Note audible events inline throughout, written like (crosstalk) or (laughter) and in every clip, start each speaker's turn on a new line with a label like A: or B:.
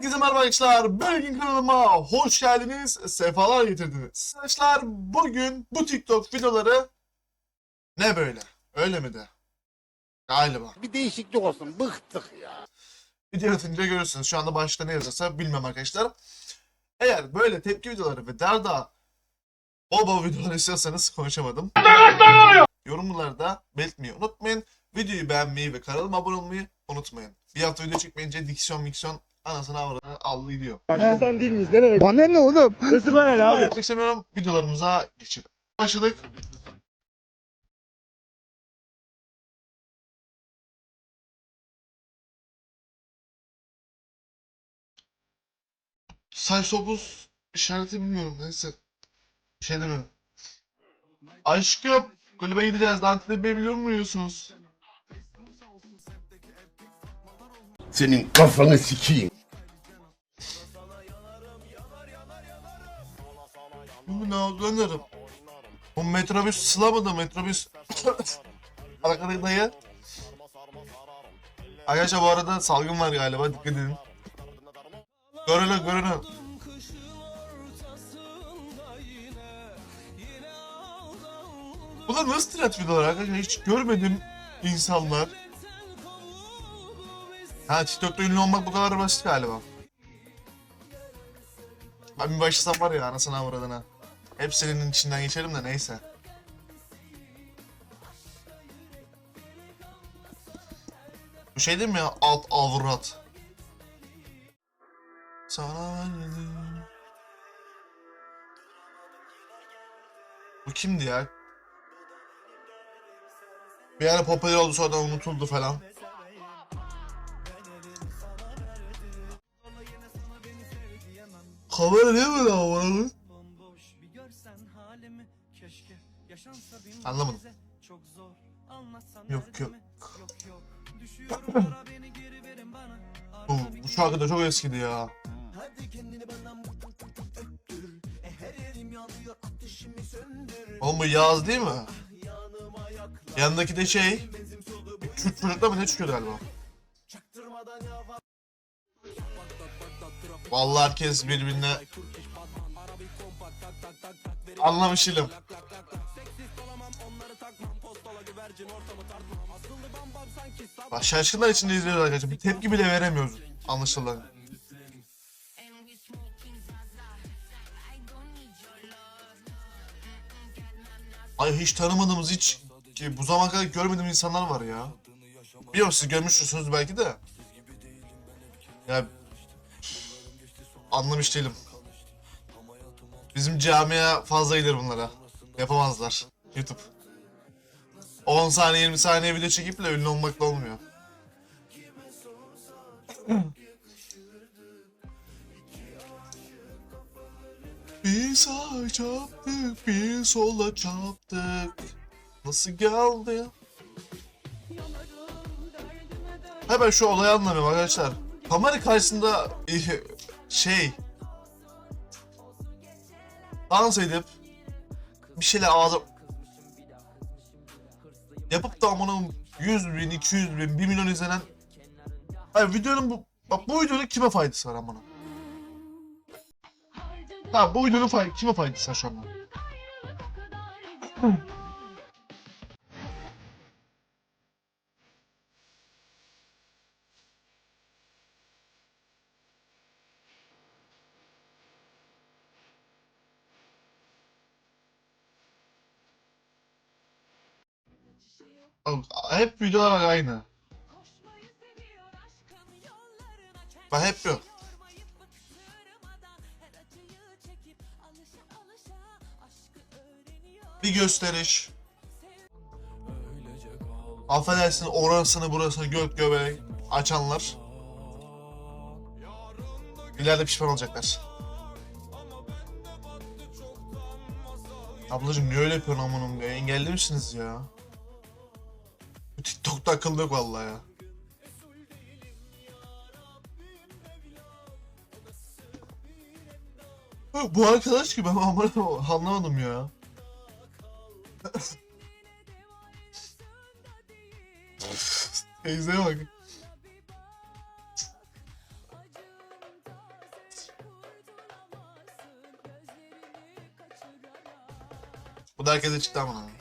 A: Herkese merhaba arkadaşlar. Bugün kanalıma hoş geldiniz. Sefalar getirdiniz. Arkadaşlar bugün bu TikTok videoları ne böyle? Öyle mi de? Galiba.
B: Bir değişiklik olsun. Bıktık ya.
A: Video atınca görürsünüz. Şu anda başta ne yazarsa bilmem arkadaşlar. Eğer böyle tepki videoları ve derda bol bol videolar istiyorsanız konuşamadım. Yorumlarda belirtmeyi unutmayın. Videoyu beğenmeyi ve kanalıma abone olmayı unutmayın. Bir hafta video çekmeyince diksiyon miksiyon anasını avradını allı gidiyor.
C: Başlasan değil miyiz? Nereye?
B: Bana ne oğlum?
C: Nasıl bana ne abi?
A: Yapmak istemiyorum. Videolarımıza geçelim. Başladık. Say sopuz işareti bilmiyorum neyse. Bir şey demiyorum. Aşkım kulübe gideceğiz. Dans etmeyi biliyor musunuz?
B: Senin kafanı sikeyim.
A: Bu ne anlarım. Bu metrobüs sıla mı da metrobüs? (coughs) Arkadaki dayı. Arkadaşlar bu arada salgın var galiba dikkat edin. Görüne görüne. Bunlar nasıl trend videolar arkadaşlar hiç görmedim insanlar. Ha TikTok'ta ünlü olmak bu kadar basit galiba. Ben bir başlasam var ya anasını avradına. Hepsinin içinden geçerim de neyse. Bu şey değil mi ya? Alt avrat. Sana. Bu kimdi ya? Bir ara popüler oldu sonradan unutuldu falan. Kamera niye böyle havalı?
D: bomboş bir görsen halimi keşke yaşansa bin
A: Anlamadım.
D: çok zor anlatsan
A: Yok,
D: derdimi.
A: yok.
D: yok yok düşüyorum ara beni geri verin bana
A: Bu, bu şarkı da çok eskidi ya.
D: hadi kendini öptür e, her yerim yanıyor ateşimi söndür
A: Oğlum bu Yağız değil mi?
D: yanıma yakla
A: Yanındaki de şey...
D: benzin solu
A: çocuklar mı ne çıkıyor galiba? Vallahi herkes birbirine anlamış. Bak şaşkınlar içinde izliyoruz arkadaşlar. Bir tepki bile veremiyoruz anlaşılan. Ay hiç tanımadığımız hiç ki bu zamana kadar görmediğim insanlar var ya. Biliyorum siz görmüşsünüz belki de. Ya anlamış değilim. Bizim camia fazla gelir bunlara. Yapamazlar. YouTube. 10 saniye 20 saniye video çekip de ünlü olmakla olmuyor. (clears throat) bir sağa çarptık, bir sola çarptık. Nasıl geldi ya? Hemen şu olayı anlamıyorum arkadaşlar. Kamera karşısında şey dans edip bir şeyler ağzı yapıp da amanın 100 bin, 200 bin, 1 milyon izlenen Hayır videonun bu bak bu videonun kime faydası var amına? Ha bu videonun fay kime faydası var şu anda? Hep videolar aynı. Ben hep yok. Bir gösteriş. Affedersin orasını burasını gök göbek açanlar. İleride pişman olacaklar. Ablacım niye öyle yapıyorsun amanım ya? Engelli misiniz ya? TikTok'ta akıllı yok vallahi ya. Bu arkadaş ki ben anlamadım ya. (laughs) Teyzeye bak.
D: Bu da herkese çıktı ama.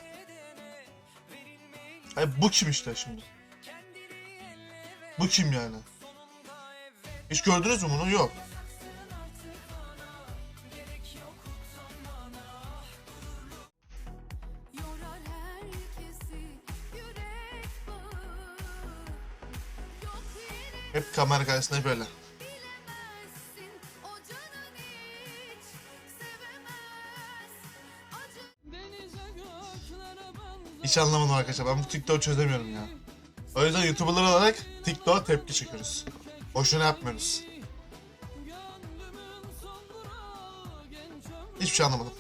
D: Hayır bu kim işte şimdi? Bu kim yani? Hiç gördünüz mü bunu? Yok. Hep kamera karşısında böyle.
A: Hiç
D: anlamadım arkadaşlar. Ben bu TikTok'u çözemiyorum ya. O yüzden YouTuber'lar olarak TikTok'a tepki çekiyoruz. Boşuna yapmıyoruz. Hiçbir şey anlamadım.